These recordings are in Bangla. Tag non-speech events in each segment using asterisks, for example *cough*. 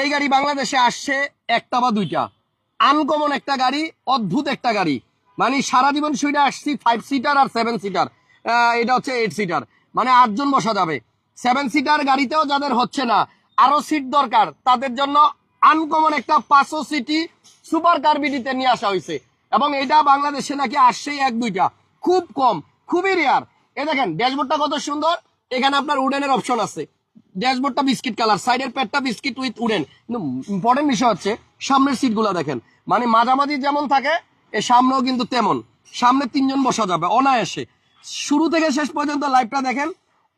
এই গাড়ি বাংলাদেশে আসছে একটা বা দুইটা। আনকমন একটা গাড়ি, অদ্ভুত একটা গাড়ি। মানে সারা জীবন শুনে আসছি ফাইভ সিটার আর সেভেন সিটার এটা হচ্ছে এইট সিটার মানে আটজন বসা যাবে। সেভেন সিটার গাড়িতেও যাদের হচ্ছে না, আরও সিট দরকার, তাদের জন্য আনকমন একটা পাঁচশো সিটি সুপার কার্বিডিতে নিয়ে আসা হয়েছে। এবং এটা বাংলাদেশে নাকি আসছেই এক দুইটা। খুব কম, খুবই রেয়ার এ দেখেন, ড্যাশবোর্ডটা কত সুন্দর। এখানে আপনার উডেনের অপশন আছে। ড্যাশবোর্ডটা বিস্কিট কালার, সাইডের প্যাডটা বিস্কিট উইথ উডেন। কিন্তু ইম্পর্টেন্ট বিষয় হচ্ছে, সামনের সিটগুলো দেখেন। মানে মাঝামাঝি যেমন থাকে, এ সামনেও কিন্তু তেমন। সামনে তিনজন বসা যাবে, অনায়াসে। শুরু থেকে শেষ পর্যন্ত লাইভটা দেখেন,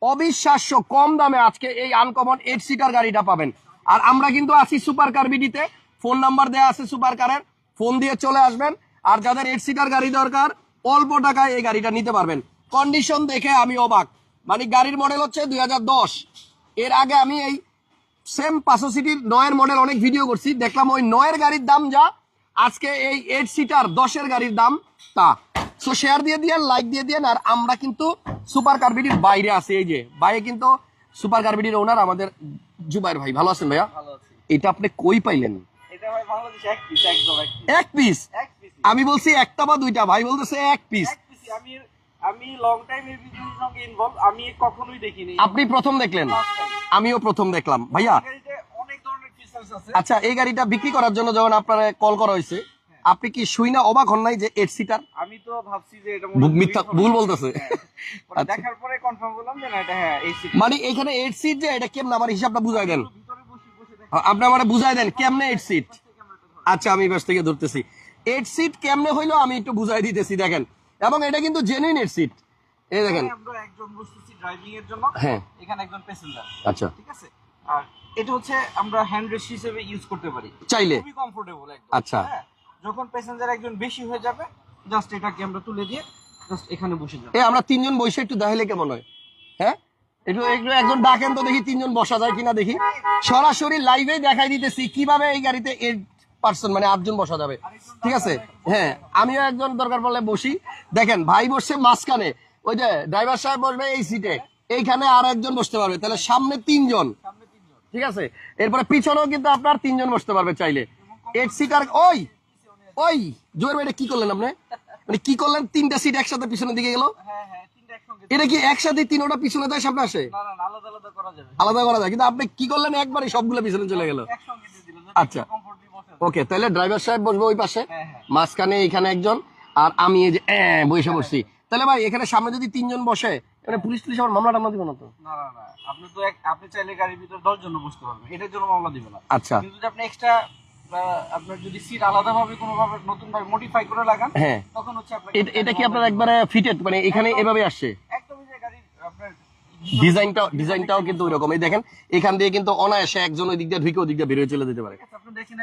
অবিশ্বাস্য কম দামে আজকে এই আনকমন এইট সিটার গাড়িটা পাবেন। আর আমরা কিন্তু আছি সুপার কার বিডিতে ফোন নাম্বার দেওয়া আছে সুপার কারের ফোন দিয়ে চলে আসবেন। আর যাদের এইট সিটার গাড়ি দরকার, অল্প টাকায় এই গাড়িটা নিতে পারবেন। কন্ডিশন দেখে আমি অবাক। মানে গাড়ির মডেল হচ্ছে দুই হাজার দশ। এর আগে আমি এই সেম পাঁচশো সিটির নয়ের মডেল অনেক ভিডিও করছি। দেখলাম ওই নয়ের গাড়ির দাম যা আজকে এই এইট সিটার দশের গাড়ির দাম তা। সো শেয়ার দিয়ে দিয়ে লাইক দিয়ে দিয়ে আর আমরা কিন্তু সুপার কার্বিটির বাইরে আছি। এই যে বাইরে কিন্তু সুপার কার্বিটির ওনার আমাদের জুবাইর ভাই। ভালো আছেন ভাইয়া? এটা আপনি কই পাইলেন? এক পিস আমি বলছি একটা বা দুইটা ভাই বলতেছে এক পিস এক পিস আমি লং টাইম বিজনেসের সঙ্গে ইনভলভ আমি কখনোই দেখিনি। আপনি প্রথম দেখলেন। আমিও প্রথম দেখলাম। ভাইয়া অনেক ধরনের ফিচার্স আছে। আচ্ছা এই গাড়িটা বিক্রি করার জন্য যখন আপনার কল করা হয়েছে আপনি কি শুই না অবাক হন নাই যে এইট সিটার আমি তো ভাবছি যে এটা মিথ্যা ভুল বলতেছে। হ্যাঁ। আচ্ছা। দেখার পরে কনফার্ম করলাম যে না এটা হ্যাঁ এই সিট মানে এখানে এইট সিট যে এটা কেমন? আমার হিসাবটা বুঝাই দেন। বসে আপনি আমার বুঝাই দেন কেমনে এইট সিট আচ্ছা আমি এবার থেকে ধরতেছি। এইট সিট কেমনে হইল আমি একটু বুঝাই দিতেছি দেখেন। এবং এটা কিন্তু জেনুইন এইট সিট এই দেখেন। একজন বসতেছি ড্রাইভিং এর জন্য। হ্যাঁ। এখানে একজন প্যাসেঞ্জার আচ্ছা। ঠিক আছে? আর এটা হচ্ছে আমরা হ্যান্ড রেস্ট হিসেবে ইউজ করতে পারি। চাইলে। খুবই কমফোর্টেবল একদম। আচ্ছা। হ্যাঁ, যখন প্যাসেঞ্জার একজন বেশি হয়ে যাবে জাস্ট এটাকে আমরা তুলে দিয়ে জাস্ট এখানে বসে যাব। এ আমরা তিনজন বসে একটু দেখাইলে কেমন হয়? হ্যাঁ? একটু একটু একজন ডাকেন তো দেখি তিনজন বসা যায় কিনা দেখি। সরাসরি লাইভে দেখাই দিতেছি কীভাবে এই গাড়িতে পার্সন মানে আটজন বসা যাবে। ঠিক আছে? হ্যাঁ আমিও একজন দরকার পড়লে বসি। দেখেন ভাই বসছে মাঝখানে। ওই যে ড্রাইভার সাহেব বসবে এই সিটে এইখানে আর একজন বসতে পারবে। তাহলে সামনে তিনজন। ঠিক আছে? এরপরে পিছনেও কিন্তু আপনার তিনজন বসতে পারবে চাইলে। এইট সিটার ওই! ওই! জোর ভাই কি করলেন আপনি? মানে কি করলেন? তিনটা সিট একসাথে পিছনের দিকে গেল? হ্যাঁ হ্যাঁ এটা কি একসাথে তিনোটা পিছনে দেয় সামনে আসে? আলাদা আলাদা করা যাবে। আলাদা করা যায়। কিন্তু আপনি কি করলেন? একবারে সবগুলো পিছনে চলে গেল। আচ্ছা। ওকে তাহলে ড্রাইভার সাহেব বসবো ওই পাশে হ্যাঁ হ্যাঁ। মাঝখানে এখানে একজন আর আমি এই যে বসে বসছি। তাহলে ভাই এখানে সামনে যদি তিনজন বসে এখানে পুলিশ পুলিশ আমার মামলা টামলা দিব না তো? না না না। আপনি তো আপনি চাইলে গাড়ির ভিতরে দশ জন বসতে পারবেন। এটার জন্য মামলা দিবে না। আচ্ছা। কিন্তু যদি আপনি এক্সট্রা আপনার যদি সিট আলাদা ভাবে কোনো ভাবে নতুন ভাবে মডিফাই করে লাগান হ্যাঁ। তখন হচ্ছে আপনার এটা কি আপনার একবারে ফিটেড মানে এখানে এভাবে আসছে একদমই যে গাড়ির আপনার ডিজাইনটাও ডিজাইনটাও কিন্তু ওইরকম। এই দেখেন এখান দিয়ে কিন্তু অনায়াসে একজন ওই দিক দিয়ে ঢুকে ওই দিক দিয়ে বেরিয়ে চলে যেতে পারে।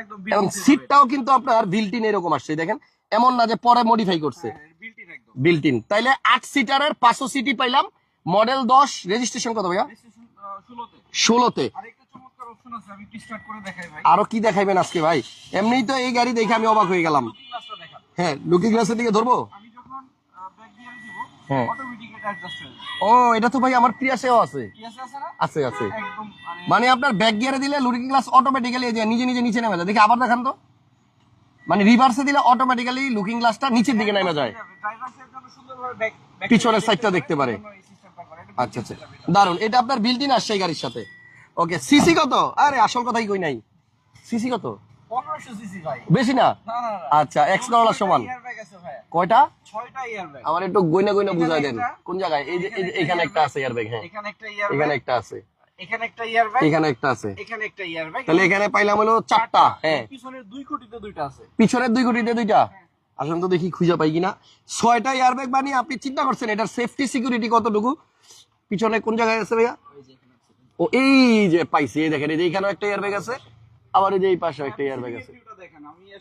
একদম এবং সিটটাও কিন্তু আপনার বিল্টিন এরকম আসছে দেখেন। এমন না যে পরে মডিফাই করছে। বিল্টিন তাইলে আট সিটারের পাঁচশো সিটি পাইলাম। মডেল দশ রেজিস্ট্রেশন কত ভাইয়া? ষোলোতে। আরও কি দেখাইবেন আজকে ভাই? এমনিই তো এই গাড়ি দেখে আমি অবাক হয়ে গেলাম। হ্যাঁ লুকিং গ্লাসের দিকে ধরবো আমি যখন ব্যাক দিয়ে দিব হ্যাঁ। হয়ে ও এটা তো ভাই আমার প্রিয়াসেও আছে। আছে আছে মানে মানে আপনার ব্যাক গিয়ারে দিলে লুকিং গ্লাস অটোমেটিক্যালি যে নিজে নিজে নিচে নেমে যায়। দেখি আবার দেখান তো। মানে রিভার্সে দিলে অটোমেটিক্যালি লুকিং গ্লাসটা নিচের দিকে নেমে যায়। সুন্দরভাবে ব্যাক পিছনের সাইডটা দেখতে পারে। আচ্ছা আচ্ছা। দারুণ এটা আপনার বিল্ডিং আসছে এই গাড়ির সাথে। ওকে সিসি কত? আরে আসল কথাই কই নাই। সিসি কত? বেশি না? না না না। আচ্ছা এক্স ডলার সমান। কয়টা? ছয়টা আমার একটু গইনা গইনা বুঝাই দেন। কোন জায়গায়? এই যে এখানে একটা আছে এয়ারব্যাগ হ্যাঁ। এখানে একটা ইয়ার এখানে ব্যাগ একটা আছে। এখানে একটা ইয়ার এখানে একটা আছে। এখানে একটা ইয়ার তাহলে এখানে পাইলাম হলো চারটা হ্যাঁ। পিছনের দুই কোটিতে দুইটা আছে। পিছনের দুই কোটিতে দুইটা? আসলে তো দেখি খুঁজে পাই কিনা। ছয়টা এয়ারব্যাগ বানিয়ে আপনি চিন্তা করছেন এটার সেফটি সিকিউরিটি কতটুকু? পিছনে কোন জায়গায় আছে ভাইয়া? ও এই যে পাইছি এই দেখেন এই যে এখানেও একটা এয়ারব্যাগ আছে। আবার এই যে এই পাশে একটা এয়ারব্যাগ আছে।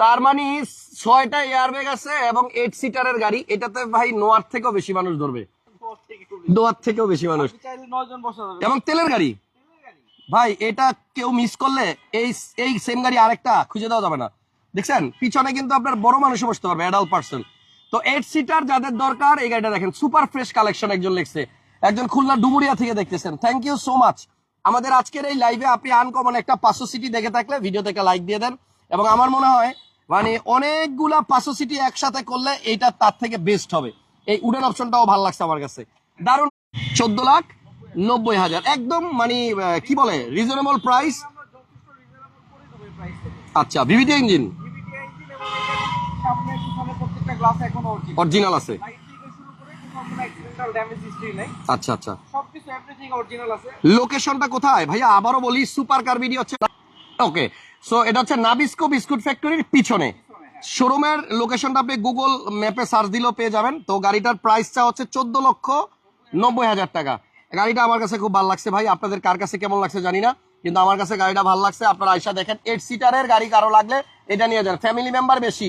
তার মানে ছয়টা এয়ারব্যাগ আছে এবং এইট সিটারের গাড়ি। এটাতে ভাই নোয়ার থেকেও বেশি মানুষ ধরবে। দোয়ার থেকেও বেশি মানুষ। এবং তেলের গাড়ি। ভাই এটা কেউ মিস করলে এই এই সেম গাড়ি আরেকটা খুঁজে দেওয়া যাবে না। দেখছেন? পিছনে কিন্তু আপনার বড় মানুষ বসতে পারবে অ্যাডাল্ট পার্সন তো এইট সিটার যাদের দরকার এই গাড়িটা দেখেন সুপার ফ্রেশ কালেকশন একজন লিখছে। একজন খুলনা ডুমুরিয়া থেকে দেখতেছেন। থ্যাংক ইউ সো মাচ আমাদের আজকের এই লাইভে আপনি আনকমন একটা পাঁচশো সিটি দেখে থাকলে ভিডিওতে একটা লাইক দিয়ে দেন। এবং আমার মনে হয় মানে অনেকগুলা পাঁচশো সিটি একসাথে করলে এইটা তার থেকে বেস্ট হবে। এই উডেন অপশনটাও ভালো লাগছে আমার কাছে। দারুণ। চোদ্দ লাখ নব্বই হাজার। একদম মানে কি বলে রিজনেবল প্রাইস আচ্ছা ভিভিটি ইঞ্জিন অরিজিনাল আছে। আচ্ছা আচ্ছা। লোকেশনটা কোথায়? ভাইয়া আবারও বলি সুপার কার ভিডিও হচ্ছে ওকে সো এটা হচ্ছে নাবিস্কো বিস্কুট ফ্যাক্টরির পিছনে। শোরুমের লোকেশনটা আপনি গুগল ম্যাপে সার্চ দিলেও পেয়ে যাবেন। তো গাড়িটার প্রাইসটা হচ্ছে চোদ্দ লক্ষ নব্বই হাজার টাকা। গাড়িটা আমার কাছে খুব ভালো লাগছে ভাই। আপনাদের কার কাছে কেমন লাগছে জানি না। কিন্তু আমার কাছে গাড়িটা ভালো লাগছে। আপনারা আইসা দেখেন। এইট সিটারের গাড়ি কারও লাগলে এটা নিয়ে যান। ফ্যামিলি মেম্বার বেশি।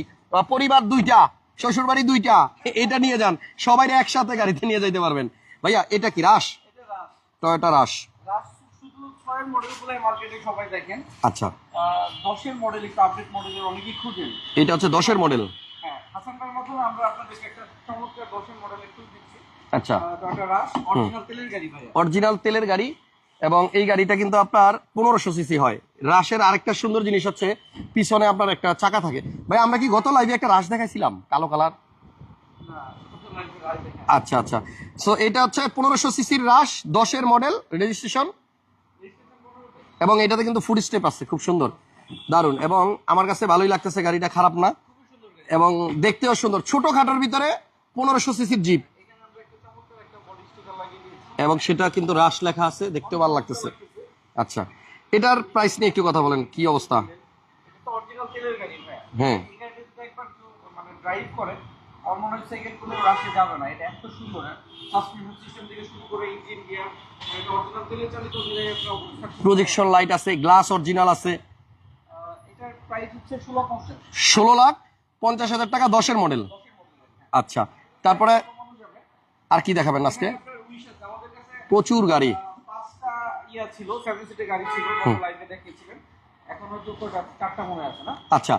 পরিবার দুইটা। শ্বশুর বাড়ি দুইটা। এটা নিয়ে যান। সবাই একসাথে গাড়িতে নিয়ে যেতে পারবেন। ভাইয়া এটা কি রাস টয়োটা রাশ রাস মডেলগুলোই মার্কেটে সবাই দেখেন। আচ্ছা। দশের মডেল একটু আপডেট মডেলের অনেকেই খুঁজেন। এটা হচ্ছে দশের মডেল হ্যাঁ হাসান ভাইয়ের মাধ্যমে আমরা আপনাদেরকে একটা চমৎকার দশের মডেল একটু দিচ্ছি। আচ্ছা। অরিজিনাল তেলের গাড়ি ভাইয়া। অরিজিনাল তেলের গাড়ি এবং এই গাড়িটা কিন্তু আপনার পনেরোশো সিসি হয়। রাশের আরেকটা সুন্দর জিনিস হচ্ছে পিছনে আপনার একটা চাকা থাকে। ভাই আমরা কি গত লাইভে একটা রাশ দেখাইছিলাম? কালো কালার। আচ্ছা আচ্ছা। সো এটা হচ্ছে পনেরোশো সিসির রাশ দশের মডেল রেজিস্ট্রেশন এবং এটাতে কিন্তু ফুড স্টেপ আছে খুব সুন্দর দারুণ। এবং আমার কাছে ভালোই লাগতেছে গাড়িটা খারাপ না। এবং দেখতেও সুন্দর ছোটখাটোর ভিতরে পনেরোশো সিসির জিপ এবং সেটা কিন্তু রাশ লেখা আছে দেখতেও ভালো লাগতেছে। আচ্ছা এটার প্রাইস নিয়ে একটু কথা বলেন কি অবস্থা? হ্যাঁ। ড্রাইভ আমার মনে হয় সেকেন্ড কোনো রাশে যাবে না। এটা এত সুন্দর সাসপেনশন সিস্টেম থেকে শুরু করে ইঞ্জিন গিয়ার এটা অরিজিনাল তেলে চালিত প্রজেকশন লাইট আছে গ্লাস অরিজিনাল আছে। এটার প্রাইস হচ্ছে ষোলো পঞ্চাশ ষোলো লাখ পঞ্চাশ হাজার টাকা দশের মডেল আচ্ছা তারপরে আর কি দেখাবেন আজকে? প্রচুর গাড়ি। আহ, পাঁচটা ছিল গাড়ি ছিল লাইভে দেখিয়েছিলেন। এখন চারটা মনে আছে না? আচ্ছা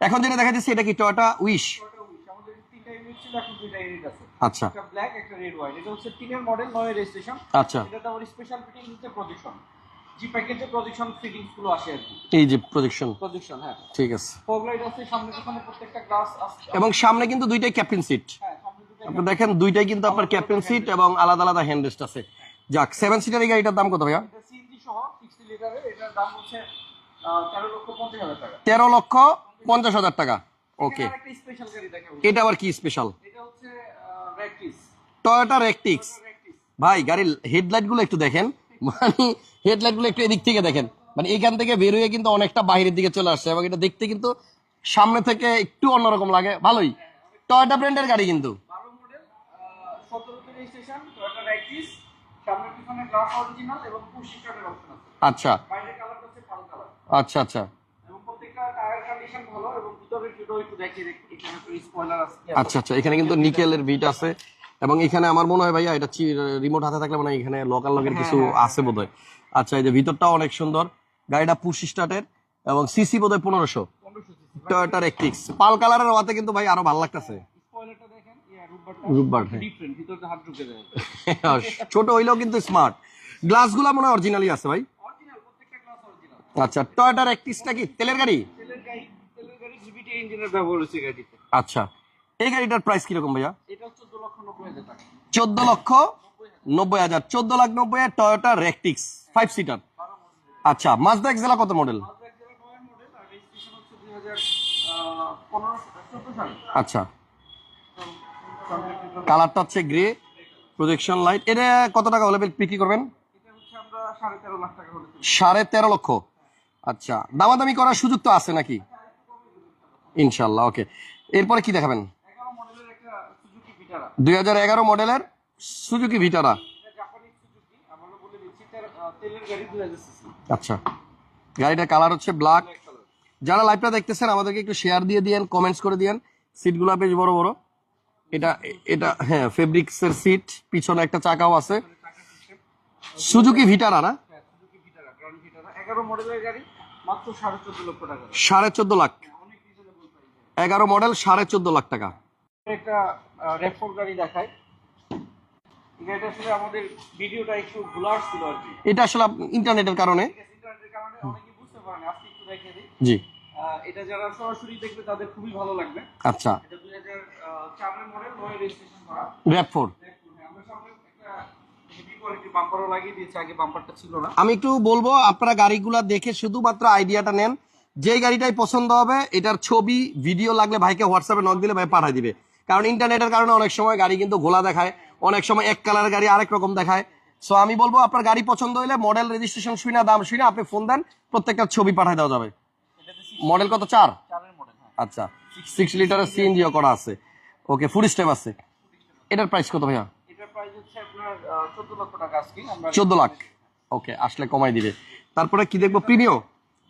এখন যেটা দেখা যাচ্ছে এটা কি টয়োটা উইশ তিনটা এখন দুইটা ইউনিট আছে। আচ্ছা। একটা ব্ল্যাক একটা রেড হোয়াইট এটা হচ্ছে তিনের মডেল নয় রেজিস্ট্রেশন আচ্ছা। এটাতে আমার স্পেশাল ফিটিং হচ্ছে প্রজেকশন জি প্যাকেজে প্রজেকশন ফিটিংসগুলো আসে আর কি। এই যে প্রজেকশন প্রজেকশন হ্যাঁ। ঠিক আছে। ফগ লাইট আছে সামনে পিছনে প্রত্যেকটা গ্লাস আছে এবং সামনে কিন্তু দুইটাই ক্যাপ্টেন সিট হ্যাঁ আপনি দেখেন দুইটাই কিন্তু আপনার ক্যাপ্টেন সিট এবং আলাদা আলাদা হ্যান্ড রেস্ট আছে। যাক সেভেন সিটার এই গাড়িটার দাম কত ভাইয়া? সিএনজি সহ 60 লিটারের এটার দাম হচ্ছে তেরো লক্ষ পঞ্চাশ হাজার টাকা। তেরো লক্ষ পঞ্চাশ হাজার টাকা। ওকে এটা আবার কি স্পেশাল টয়োটা রেকটিক্স ভাই গাড়ির হেডলাইটগুলো একটু দেখেন। মানে হেডলাইটগুলো একটু এদিক থেকে দেখেন। মানে এখান থেকে বের হয়ে কিন্তু অনেকটা বাইরের দিকে চলে আসছে এবং এটা দেখতে কিন্তু সামনে থেকে একটু অন্যরকম লাগে। ভালোই। টয়োটা ব্র্যান্ডের গাড়ি কিন্তু। আচ্ছা। কালার আচ্ছা আচ্ছা। আচ্ছা আচ্ছা এখানে কিন্তু নিকেলের বিট আছে এবং এখানে আমার মনে হয় ভাইয়া এটা রিমোট হাতে থাকলে মানে এখানে লোকাল লগের কিছু আছে বোধহয়। আচ্ছা এই যে ভিতরটাও অনেক সুন্দর। গাড়িটা পুশ স্টার্টের এবং সিসি বোধহয় পনেরোশো। পনেরোশো সিসি টয়োটা পাল কালারের হওয়াতে কিন্তু ভাই আরও ভালো লাগতেছে। হ্যাঁ। *laughs* ছোট হইলেও কিন্তু স্মার্ট গ্লাসগুলো মনে হয় অরিজিনালি আছে ভাই। আচ্ছা টয়োটার একটিসটা কি? তেলের গাড়ি তেলের গাড়ি তেলের গাড়ি জিবিটি ইঞ্জিনের ব্যবহার হচ্ছে গাড়িতে। আচ্ছা। এই গাড়িটার প্রাইস কীরকম ভাইয়া? এটা চোদ্দ লক্ষ নব্বই হাজার টাকা। চোদ্দ লক্ষ হাজার। লাখ নব্বই হাজার টয়োটা রেকটিক্স ফাইভ সিটার আচ্ছা মাজদা এক্সেলা কত মডেল আচ্ছা। কালারটা হচ্ছে গ্রে প্রজেকশন লাইট এটা কত টাকা হলে বিক্রি করবেন। সাড়ে তেরো লক্ষ। আচ্ছা দামাদামি করার সুযোগ তো আছে নাকি? ইনশাল্লাহ ওকে এরপরে কি দেখাবেন? দুই হাজার এগারো মডেলের সুজুকি ভিটারা। আচ্ছা গাড়িটার কালার হচ্ছে ব্ল্যাক যারা লাইভটা দেখতেছেন আমাদেরকে একটু শেয়ার দিয়ে দিয়েন কমেন্টস করে দিয়েন। সিটগুলো বেশ বড় বড়। এটা এটা হ্যাঁ ফেব্রিক্সের সিট পিছনে একটা চাকাও আছে। সুজুকি ভিটারা না? Suzuki Vitara Grand Vitara. এগারো মডেলের গাড়ি মাত্র সাড়ে চোদ্দ লাখ। এগারো মডেল সাড়ে চোদ্দ লাখ টাকা। একটা গাড়ি দেখায় এই আসলে আমাদের ভিডিওটা একটু আর কি। এটা আসলে ইন্টারনেটের কারণে। ইন্টারনেটের কারণে অনেকে বুঝতে পারে না আজকে একটু দেখিয়ে দিই। জি। এটা যারা সরাসরি দেখবে তাদের খুবই ভালো লাগবে। আচ্ছা। এটা মডেল নয় রেজিস্ট্রেশন করা। হ্যাঁ, আমরা সামনে একটা হেভি কোয়ালিটির বাম্পারও লাগিয়ে দিয়েছি আগে বাম্পারটা ছিল না। আমি একটু বলব আপনারা গাড়িগুলা দেখে শুধুমাত্র আইডিয়াটা নেন যে গাড়িটাই পছন্দ হবে এটার ছবি ভিডিও লাগলে ভাইকে হোয়াটসঅ্যাপে নক দিলে ভাই পাঠাই দিবে। কারণ ইন্টারনেটের কারণে অনেক সময় গাড়ি কিন্তু ঘোলা দেখায় অনেক সময় এক কালারের গাড়ি আরেক রকম দেখায়। সো আমি বলব আপনার গাড়ি পছন্দ হলে মডেল রেজিস্ট্রেশন শুনে দাম শুনে আপনি ফোন দেন প্রত্যেকটা ছবি পাঠাই দেওয়া যাবে। মডেল কত? চার? হ্যাঁ। আচ্ছা সিক্স লিটারের সিএনজিও করা আছে। ওকে ফুড স্টেপ আছে। এটার প্রাইস কত ভাইয়া? চোদ্দ লাখ। ওকে আসলে কমাই দিবে। তারপরে কি দেখব? প্রিমিও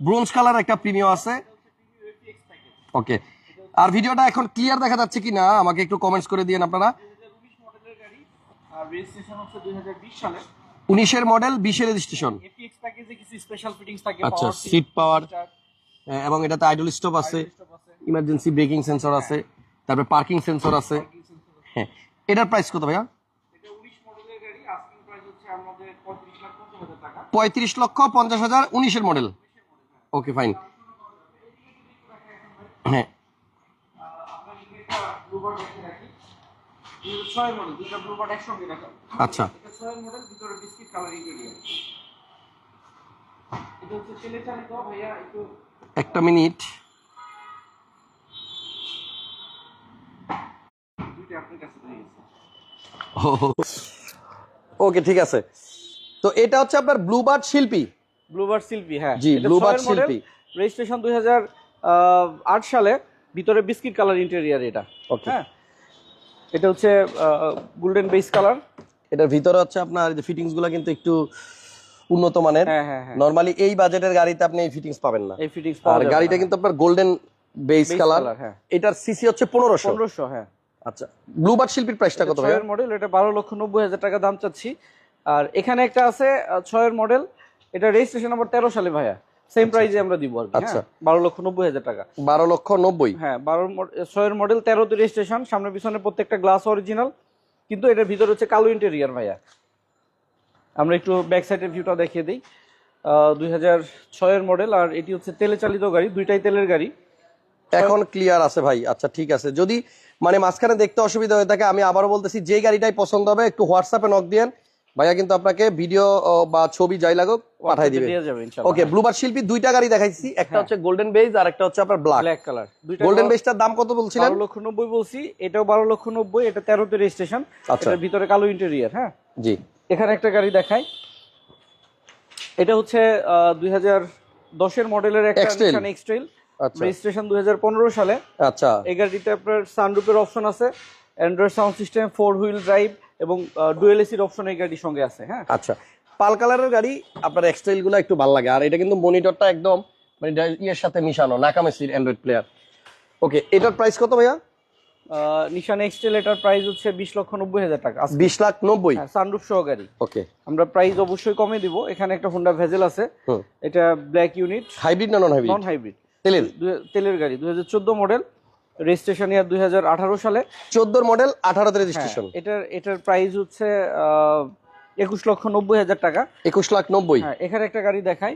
ব্রোঞ্জ কালার একটা প্রিমিও আছে। ওকে আর ভিডিওটা এখন ক্লিয়ার দেখা যাচ্ছে কি না আমাকে একটু কমেন্টস করে দিয়েন আপনারা। উনিশের মডেল বিশের রেজিস্ট্রেশন আচ্ছা সিট পাওয়ার এবং এটাতে আইডল স্টপ আছে ইমার্জেন্সি ব্রেকিং সেন্সর আছে, তারপরে পার্কিং সেন্সর আছে। হ্যাঁ এটার প্রাইস কত ভাইয়া? পঁয়ত্রিশ লক্ষ পঞ্চাশ হাজার উনিশের মডেল ওকে ফাইন হ্যাঁ। আচ্ছা। একটু মিনিট। ওকে, ঠিক আছে। তো এটা হচ্ছে আপনার ব্লুবার্ড শিল্পী। ব্লুবার্ড শিল্পী হ্যাঁ। জি, Bluebird শিল্পী। রেজিস্ট্রেশন দুই হাজার আট সালে ভিতরে বিস্কিট কালার ইন্টেরিয়ার এটা। ওকে হ্যাঁ। এটা হচ্ছে গোল্ডেন বেস কালার এটার ভিতরে হচ্ছে আপনার যে ফিটিংসগুলো কিন্তু একটু উন্নত মানের। হ্যাঁ হ্যাঁ হ্যাঁ। নরমালি এই বাজেটের গাড়িতে আপনি এই ফিটিংস পাবেন না। এই ফিটিংস আর গাড়িটা কিন্তু আপনার গোল্ডেন বেস কালার হ্যাঁ। এটার সিসি হচ্ছে পনেরোশো। পনেরোশো হ্যাঁ। আচ্ছা ব্লুবার্ড শিল্পীর প্রাইসটা কত ছয়ের মডেল এটা বারো লক্ষ নব্বই হাজার টাকা দাম চাচ্ছি। আর এখানে একটা আছে ছয়ের মডেল এটা রেজিস্ট্রেশন নাম্বার তেরো সালে ভাইয়া। সেম প্রাইজে আমরা দিব আর কি, আচ্ছা। হ্যাঁ? বারো লক্ষ নব্বই হাজার টাকা। বারো লক্ষ নব্বই? হ্যাঁ বারো ছয়ের মডেল তেরোতে রেজিস্ট্রেশন সামনে পিছনে প্রত্যেকটা গ্লাস অরিজিনাল কিন্তু এটার ভিতরে হচ্ছে কালো ইন্টেরিয়ার ভাইয়া। আমরা একটু ব্যাক সাইডের ভিউটা দেখিয়ে দিই। দুই হাজার ছয়ের মডেল আর এটি হচ্ছে তেলে চালিত গাড়ি দুইটাই তেলের গাড়ি। এখন ক্লিয়ার আছে ভাই। আচ্ছা ঠিক আছে। যদি মানে মাঝখানে দেখতে অসুবিধা হয়ে থাকে আমি আবারও বলতেছি যে গাড়িটাই পছন্দ হবে একটু হোয়াটসঅ্যাপে নক দিয়েন ভাইয়া কিন্তু আপনাকে ভিডিও বা ছবি যাই লাগুক পাঠাই দিবে। ওকে ব্লুবার শিল্পী দুইটা গাড়ি দেখাইছি। একটা হ্যাঁ। হচ্ছে গোল্ডেন বেজ আর একটা হচ্ছে আপনার ব্ল্যাক ব্ল্যাক কালার দুইটা গোল্ডেন বেজটার দাম কত বলছিলেন? বারো লক্ষ নব্বই বলছি এটাও বারো লক্ষ নব্বই এটা তেরোতে রেজিস্ট্রেশন আচ্ছা। এটার ভিতরে কালো ইন্টেরিয়ার হ্যাঁ? জি। এখানে একটা গাড়ি দেখাই। এটা হচ্ছে দুই হাজার দশের মডেলের একটা। নিশান এক্সট্রেল আচ্ছা। রেজিস্ট্রেশন দুই হাজার পনেরো সালে। আচ্ছা। এই গাড়িতে আপনার সানরুপের অপশন আছে। Android sound system four wheel drive এবং ডুয়েল এসির অপশন এই গাড়ির সঙ্গে আছে হ্যাঁ? আচ্ছা। পাল কালারের গাড়ি আপনার এক্সটাইলগুলো একটু ভালো লাগে। আর এটা কিন্তু মনিটরটা একদম মানে ইয়ের সাথে মিশানো নাকামেসির অ্যান্ড্রয়েড প্লেয়ার ওকে এটার প্রাইস কত ভাইয়া? নিশান এক্সটেল এটার প্রাইস হচ্ছে বিশ লক্ষ নব্বই হাজার টাকা বিশ লাখ নব্বই? সানরুফ সহ গাড়ি। ওকে আমরা প্রাইস অবশ্যই কমে দিব। এখানে একটা হোন্ডা ভেজেল আছে। এটা ব্ল্যাক ইউনিট হাইব্রিড না নন হাইব্রিড নন হাইব্রিড তেলের তেলের গাড়ি দুই হাজার চোদ্দ মডেল রেজিস্ট্রেশন ইয়ার দুই হাজার আঠারো সালে। চোদ্দোর মডেল আঠারোতে হ্যাঁ, রেজিস্ট্রেশন। এটার এটার প্রাইস হচ্ছে একুশ লক্ষ নব্বই হাজার টাকা। একুশ লাখ নব্বই। হ্যাঁ এখানে একটা গাড়ি দেখাই।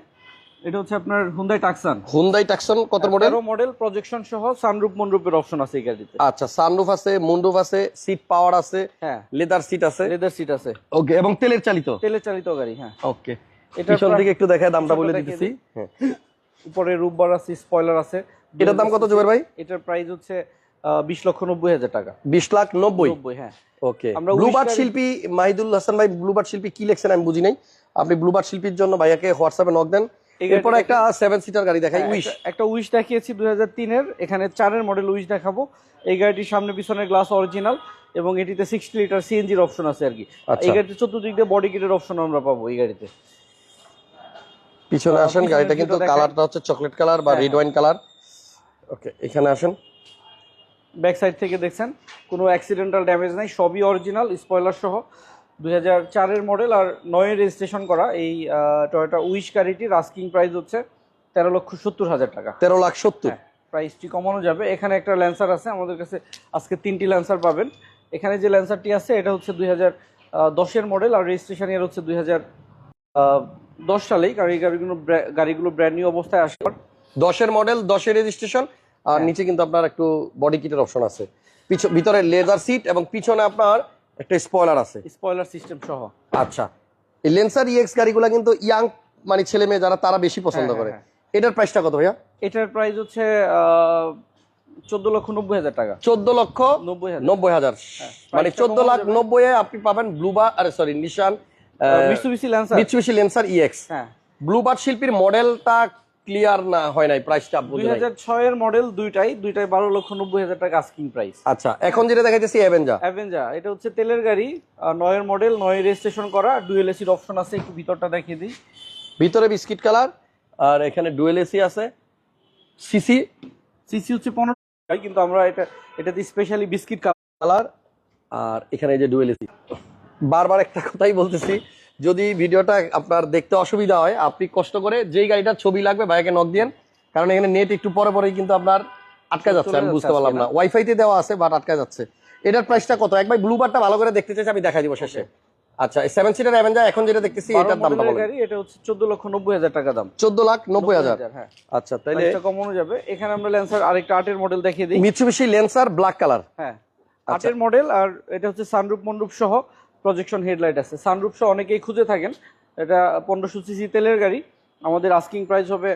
এটা হচ্ছে আপনার হুন্দাই টাকসান হুন্দাই টাকসন কত মডেল মডেল প্রজেকশন সহ সানরুপ মনরুপের অপশন আছে এই গাড়িতে। আচ্ছা সানরুফ আছে মুন্ডুফ আছে সিট পাওয়ার আছে হ্যাঁ। লেদার সিট আছে। লেদার সিট আছে। ওকে এবং তেলের চালিত। তেলে চালিত গাড়ি হ্যাঁ। ওকে এটার পিছন দিকে একটু দেখায় দামটা বলে দেখিয়ে দিতেছি। হ্যাঁ। উপরে রূপবার আছে স্পয়লার আছে। এটার দাম কত জুবের ভাই? এটার প্রাইস হচ্ছে বিশ লক্ষ নব্বই হাজার টাকা। বিশ লাখ নব্বই? হ্যাঁ। ওকে। আমরা ব্লুবার্ড শিল্পী মাহিদুল হাসান ভাই ব্লুবার্ড শিল্পী কি লিখছেন আমি বুঝি নাই। আপনি ব্লুবার্ড শিল্পীর জন্য ভাইয়াকে হোয়াটসঅ্যাপে নক দেন। এরপর একটা সেভেন সিটার গাড়ি দেখাই হ্যাঁ, উইশ একটা- একটা উইশ দেখিয়েছি দুই হাজার তিনের। এখানে চারের মডেল উইশ দেখাবো। এই গাড়িটির সামনে পিছনে গ্লাস অরিজিনাল এবং এটিতে সিক্সটি লিটার সিএনজির অপশন আছে আর কি। আচ্ছা। এই গাড়িতে চতুর্দিক দিয়ে বডি কিটের অপশন আমরা পাবো এই গাড়িতে। পিছনে আসেন গাড়িটা কিন্তু কালারটা হচ্ছে চকলেট কালার বা হ্যাঁ, রেড ওয়াইন কালার ওকে এখানে আসেন। ব্যাক সাইড থেকে দেখছেন কোনো অ্যাক্সিডেন্টাল ড্যামেজ নাই সবই অরিজিনাল স্পয়লার সহ। দুই হাজার চারের মডেল আর নয়ের রেজিস্ট্রেশন করা এই টয়োটা উইশ গাড়িটির আস্কিং প্রাইস হচ্ছে তেরো লক্ষ সত্তর হাজার টাকা। তেরো লাখ সত্তর। হ্যাঁ প্রাইসটি কমানো যাবে। এখানে একটা ল্যান্সার আছে আমাদের কাছে আজকে তিনটি ল্যান্সার পাবেন। এখানে যে ল্যান্সারটি আছে এটা হচ্ছে দুই হাজার দশের মডেল আর রেজিস্ট্রেশন ইয়ার হচ্ছে দুই হাজার দশ সালেই। কারণ এই গাড়িগুলো গাড়িগুলো ব্র্যান্ড নিউ অবস্থায় আসে দশের মডেল দশের রেজিস্ট্রেশন আর হ্যাঁ। নিচে কিন্তু আপনার একটু বডি কিটের অপশন আছে। ভিতরে লেদার সিট এবং পিছনে আপনার একটা স্পয়লার আছে। স্পয়লার সিস্টেম সহ। আচ্ছা। এই লেন্সার ইএক্স গাড়িগুলো কিন্তু ইয়াং মানে ছেলে মেয়ে যারা তারা বেশি পছন্দ হ্যাঁ, করে। হ্যাঁ, এটার প্রাইসটা কত ভাইয়া? এটার প্রাইস হচ্ছে চোদ্দ লক্ষ নব্বই হাজার টাকা। চোদ্দ লক্ষ নব্বই হাজার। মানে চোদ্দ লাখ। নব্বই আপনি পাবেন ব্লুবার আরে sorry Nissan Mitsubishi Lancer Mitsubishi Lancer EX হ্যাঁ। ব্লুবার শিল্পীর মডেলটা ক্লিয়ার না হয় নাই প্রাইসটা দুই হাজার ছয়ের মডেল দুইটাই দুইটাই বারো লক্ষ নব্বই হাজার টাকা আস্কিং প্রাইস আচ্ছা এখন যেটা দেখাইতেছি অ্যাভেঞ্জা অ্যাভেঞ্জা এটা হচ্ছে তেলের গাড়ি আহ, নয়ের মডেল নয় রেজিস্ট্রেশন করা ডুয়েল এসির অপশন আছে একটু ভিতরটা দেখিয়ে দিই। ভিতরে বিস্কিট কালার আর এখানে ডুয়েল এসি আছে। সিসি সিসি হচ্ছে পনেরো কিন্তু আমরা এটা এটাতে স্পেশালি বিস্কিট কালার। আর এখানে এই যে ডুয়েল এসি বারবার একটা কথাই বলতেছি যদি ভিডিওটা আপনার দেখতে অসুবিধা হয় আপনি কষ্ট করে যেই গাড়িটার ছবি লাগবে ভাইকে নক দিয়েন। কারণ এখানে নেট একটু পরে পরেই কিন্তু আপনার আটকা যাচ্ছে আমি বুঝতে পারলাম না। ওয়াইফাইতে দেওয়া আছে বাট আটকা যাচ্ছে। এটার প্রাইসটা কত? একবার ব্লু বারটা ভালো করে দেখতে চাইছি আমি দেখাই দিব শেষে। আচ্ছা এই সেভেন সিটার অ্যাভেঞ্জার এখন যেটা দেখতেছি এটার দামটা বলেন। গাড়ি এটা হচ্ছে চোদ্দ লক্ষ নব্বই হাজার টাকা দাম। চোদ্দ লাখ নব্বই হাজার। হ্যাঁ। আচ্ছা তাইলে প্রাইসটা কমানো যাবে এখানে আমরা ল্যান্সার আরেকটা আটের মডেল দেখিয়ে দিই। মিৎসুবিশি লেন্সার ব্ল্যাক কালার হ্যাঁ আচ্ছা। আটের মডেল আর এটা হচ্ছে সানরুপ মন্ডুপ সহ প্রজেকশন হেডলাইট আছে। সানরুপ সহ অনেকেই খুঁজে থাকেন। এটা পনেরোশো সিসি তেলের গাড়ি। আমাদের আস্কিং প্রাইস হবে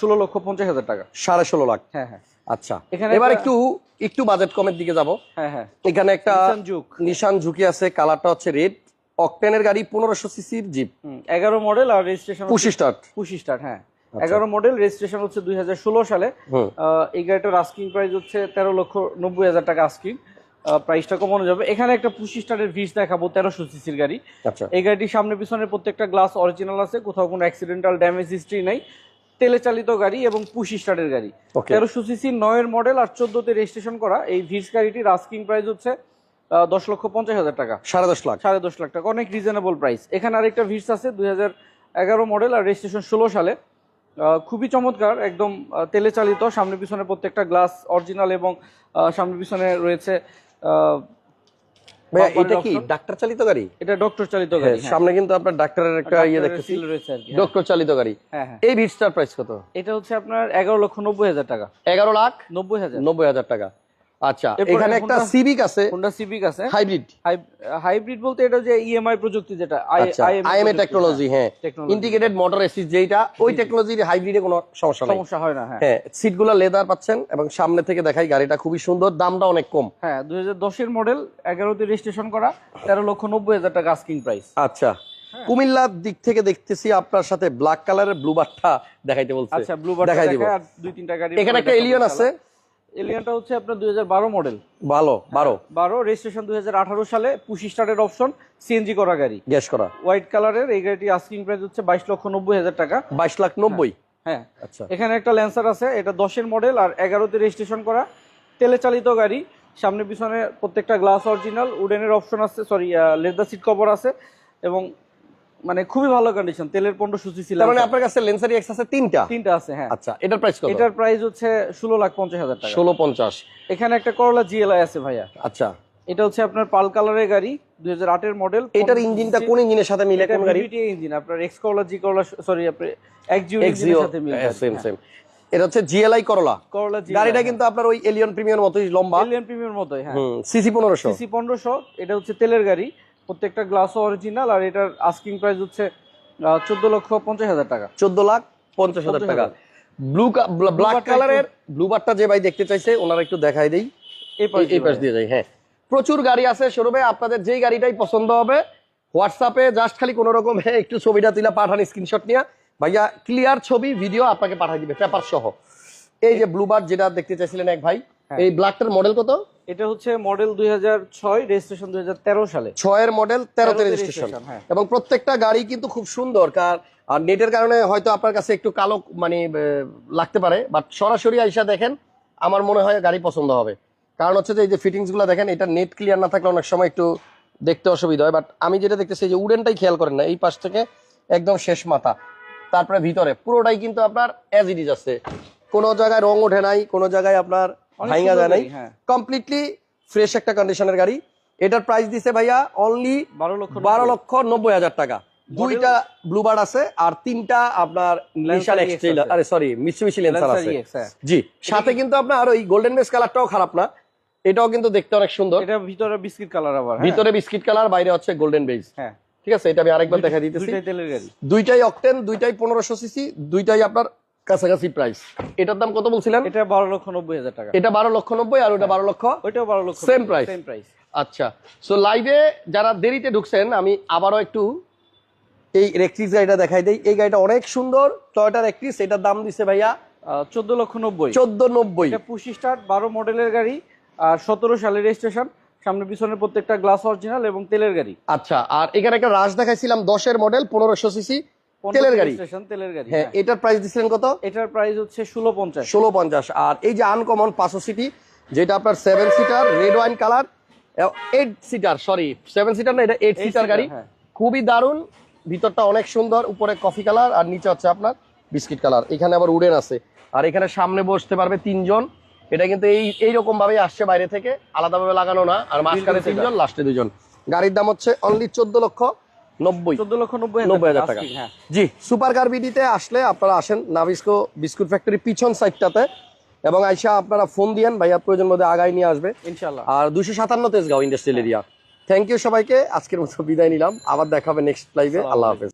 ষোলো লক্ষ পঞ্চাশ হাজার টাকা। সাড়ে ষোলো লাখ। হ্যাঁ হ্যাঁ। আচ্ছা। এখানে এবার একটু একটু বাজেট কমের দিকে যাব। হ্যাঁ হ্যাঁ। এখানে একটা নিশান ঝুঁকি আছে কালারটা হচ্ছে রেড অকটেনের গাড়ি পনেরোশো সিসির জিপ এগারো মডেল আর registration push start push start হ্যাঁ। এগারো মডেল রেজিস্ট্রেশন হচ্ছে দুই হাজার ষোলো সালে। এই গাড়িটার আস্কিং প্রাইস হচ্ছে তেরো লক্ষ নব্বই হাজার টাকা আস্কিং প্রাইসটা কমানো যাবে। এখানে একটা পুশি স্টারের ভিস দেখাবো তেরোশো সিসির গাড়ি। আচ্ছা। এই গাড়িটির সামনে পিছনে প্রত্যেকটা গ্লাস অরিজিনাল আছে কোথাও কোনো অ্যাক্সিডেন্টাল ড্যামেজ হিস্ট্রি নেই। তেলে চালিত গাড়ি এবং পুশি স্টারের গাড়ি। তেরোশো সিসি নয়ের মডেল আর চোদ্দতে রেজিস্ট্রেশন করা। এই ভিস গাড়িটির আস্কিং প্রাইস হচ্ছে দশ লক্ষ পঞ্চাশ হাজার টাকা। সাড়ে দশ লাখ। সাড়ে দশ লাখ টাকা। অনেক রিজনেবল প্রাইস এখানে আরেকটা ভিস আছে দুই হাজার এগারো মডেল আর রেজিস্ট্রেশন ষোলো সালে। খুবই চমৎকার একদম তেলে চালিত। সামনে পিছনে প্রত্যেকটা গ্লাস অরিজিনাল এবং সামনে পিছনে রয়েছে ভাইয়া এটা কি ডাক্তার চালিত গাড়ি? এটা ডক্টর চালিত হ্যাঁ, গাড়ি হ্যাঁ। সামনে কিন্তু আপনার ডাক্তারের একটা ইয়ে দেখতেছি। হ্যাঁ। ডক্টর চালিত গাড়ি। এই ভিস্টার প্রাইস কত? এটা হচ্ছে আপনার এগারো লক্ষ নব্বই হাজার টাকা। এগারো লাখ নব্বই হাজার। নব্বই হাজার টাকা। আচ্ছা এখানে একটা সিভিক আছে হোন্ডা সিভিক আছে। হাইব্রিড হাইব্রিড বলতে এটা যে ইএমআই প্রযুক্তি যেটা আচ্ছা আইএমএ টেকনোলজি হ্যাঁ ইন্টিগ্রেটেড মোটর যেটা ওই টেকনোলজির হাইব্রিডে কোনো সমস্যা নাই। সমস্যা হয় না হ্যাঁ। হ্যাঁ সিটগুলো লেদার পাচ্ছেন এবং সামনে থেকে দেখাই গাড়িটা খুবই সুন্দর দামটা অনেক কম। হ্যাঁ দুই হাজার দশের মডেল এগারোতে রেজিস্ট্রেশন করা তেরো লক্ষ নব্বই হাজার টাকা আস্কিং প্রাইস আচ্ছা হ্যাঁ। কুমিল্লার দিক থেকে দেখতেছি আপনার সাথে ব্ল্যাক কালারের ব্লু বারটা দেখাইতে বলছে। আচ্ছা ব্লু বার দেখাই দিব। দুই তিনটা গাড়ি এখানে একটা এলিয়ন আছে। এলিয়নটা হচ্ছে আপনার দুই হাজার বারো মডেল ভালো বারো। বারো রেজিস্ট্রেশন দুই হাজার আঠারো সালে পুশি স্টারের অপশন সিএনজি করা গাড়ি। গ্যাস করা। হোয়াইট কালারের এই গাড়িটি আস্কিং প্রাইস হচ্ছে বাইশ লক্ষ নব্বই হাজার টাকা। বাইশ লাখ নব্বই? হ্যাঁ আচ্ছা। এখানে একটা ল্যান্সার আছে এটা দশের মডেল আর এগারোতে রেজিস্ট্রেশন করা। তেলে চালিত গাড়ি সামনে পিছনে প্রত্যেকটা গ্লাস অরিজিনাল উডেনের অপশন আছে সরি লেদার সিট কভার আছে। এবং মানে খুবই ভালো কন্ডিশন তেলের পনেরোশো সিসি ছিল মানে আপনার কাছে লেন্সারি এক্স আছে তিনটা? তিনটা আছে হ্যাঁ। আচ্ছা এটার প্রাইস কত? এটার প্রাইস হচ্ছে ষোলো লাখ পঞ্চাশ হাজার টাকা। ষোলো পঞ্চাশ। এখানে একটা করলা জিএলআই আছে ভাইয়া। আচ্ছা। এটা হচ্ছে আপনার পাল কালারের গাড়ি দুই হাজার আটের মডেল এটার ইঞ্জিনটা কোন ইঞ্জিনের সাথে মিলে কোন গাড়ি? ইঞ্জিন আপনার এক্স করলা জি করলা সরি আপনার এক্সজিও ইঞ্জিনের সাথে মিলে সেম সেম এটা হচ্ছে জিএলআই করলা করলা জি গাড়িটা কিন্তু আপনার ওই এলিয়ন প্রিমিয়ার মতোই লম্বা। এলিয়ন প্রিমিয়ার মতোই হ্যাঁ। সিসি পনেরোশো। সিসি পনেরোশো এটা হচ্ছে তেলের গাড়ি। প্রত্যেকটা গ্লাসও অরিজিনাল আর এটার আস্কিং প্রাইস হচ্ছে চোদ্দ লক্ষ পঞ্চাশ হাজার টাকা। চোদ্দ লাখ পঞ্চাশ হাজার টাকা। ব্লু ব্ল্যাক কালারের ব্লু বারটা যে ভাই দেখতে চাইছে ওনারা একটু দেখাই দেই। এই পাশ দিয়ে যাই হ্যাঁ। প্রচুর গাড়ি আছে শোরুমে আপনাদের যেই গাড়িটাই পছন্দ হবে হোয়াটসঅ্যাপে জাস্ট খালি কোনো রকম হ্যাঁ *laughs* একটু ছবিটা তুলে পাঠান স্ক্রিনশট নিয়ে। ভাইয়া ক্লিয়ার ছবি ভিডিও আপনাকে পাঠাই দিবে পেপার সহ। এই যে ব্লুবার যেটা দেখতে চাইছিলেন এক ভাই। এই ব্ল্যাকটার মডেল কত? এটা হচ্ছে মডেল দুই হাজার ছয় রেজিস্ট্রেশন দুই হাজার তেরো সালে। ছয়ের মডেল তেরোতে রেজিস্ট্রেশন হ্যাঁ। এবং প্রত্যেকটা গাড়ি কিন্তু খুব সুন্দর কার আর নেটের কারণে হয়তো আপনার কাছে একটু কালো মানে লাগতে পারে বাট সরাসরি আইসা দেখেন আমার মনে হয় গাড়ি পছন্দ হবে। কারণ হচ্ছে যে এই যে ফিটিংসগুলো দেখেন এটা নেট ক্লিয়ার না থাকলে অনেক সময় একটু দেখতে অসুবিধা হয় বাট আমি যেটা দেখতেছি যে উডেনটাই খেয়াল করেন না এই পাশ থেকে একদম শেষ মাথা তারপরে ভিতরে পুরোটাই কিন্তু আপনার অ্যাজ ইট ইজ আছে। কোনো জায়গায় রং ওঠে নাই কোনো জায়গায় আপনার ভাইঙ্গা যায় নাই। হ্যাঁ। কমপ্লিটলি ফ্রেশ একটা কন্ডিশনের গাড়ি। এটার প্রাইস দিছে ভাইয়া অনলি বারো লক্ষ বারো লক্ষ নব্বই হাজার টাকা। দুইটা ব্লুবার্ড আছে আর তিনটা আপনার নিশান এক্সট্রেল আরে সরি মিসুবিশি লেন্সার আছে। হ্যাঁ। জি সাথে কিন্তু আপনার ওই গোল্ডেন বেস কালারটাও খারাপ না। এটাও কিন্তু দেখতে অনেক সুন্দর। এটা ভিতরে বিস্কিট কালার আবার হ্যাঁ? ভিতরে বিস্কিট কালার বাইরে হচ্ছে গোল্ডেন বেস হ্যাঁ। ঠিক আছে এটা আমি আরেকবার দেখা দিতেছি। দুইটাই অকটেন দুইটাই পনেরোশো সিসি দুইটাই আপনার কাছাকাছি প্রাইস এটার দাম কত বলছিলেন? এটা বারো লক্ষ নব্বই হাজার টাকা। এটা বারো লক্ষ নব্বই আর ওটা বারো লক্ষ? ওইটাও বারো লক্ষ Same price? সেম প্রাইস আচ্ছা সো লাইভে যারা দেরিতে ঢুকছেন আমি আবারও একটু এই রেক্টিস গাড়িটা দেখাই দেই। এই গাড়িটা অনেক সুন্দর। টয়টার রেক্টিস এটার দাম দিছে ভাইয়া চোদ্দ লক্ষ নব্বই। চোদ্দ নব্বই। এটা পুশি স্টার্ট বারো মডেলের গাড়ি আর সতেরো সালের রেজিস্ট্রেশন সামনে পিছনের প্রত্যেকটা গ্লাস অরিজিনাল এবং তেলের গাড়ি। আচ্ছা আর এখানে একটা রাশ দেখাইছিলাম দশের মডেল পনেরোশো সিসি তেলের গাড়ি। তেলের গাড়ি হ্যাঁ। এটার প্রাইস দিচ্ছিলেন কত? এটার প্রাইস হচ্ছে ষোলো পঞ্চাশ। ষোলো পঞ্চাশ। আর এই যে আনকমন পাঁচশো সিটি যেটা আপনার seven seater red wine colour eight seater sorry seven seater না এটা এইট সিটার গাড়ি। খুবই দারুণ ভিতরটা অনেক সুন্দর উপরে কফি কালার আর নিচে হচ্ছে আপনার বিস্কিট কালার এখানে আবার উডেন আছে। আর এখানে সামনে বসতে পারবে তিনজন। এটা কিন্তু এই এইরকম ভাবে আসছে বাইরে থেকে। আলাদাভাবে লাগানো না আর মাঝখানে তিনজন লাস্টে দুজন গাড়ির দাম হচ্ছে অনলি চোদ্দ লক্ষ। টাকা। হ্যাঁ। জি সুপার কার বিডিতে আসলে আপনারা আসেন নাভিস্কো বিস্কুট ফ্যাক্টরি পিছন সাইডটাতে। এবং আইসা আপনারা ফোন দিয়েন ভাইয়া প্রয়োজন মধ্যে আগায় নিয়ে আসবে। ইনশাল্লাহ আর দুশো সাতান্ন Tejgaon industrial area. Thank you সবাইকে আজকের মতো বিদায় নিলাম। আবার দেখাবে নেক্সট লাইভে আল্লাহ হাফেজ।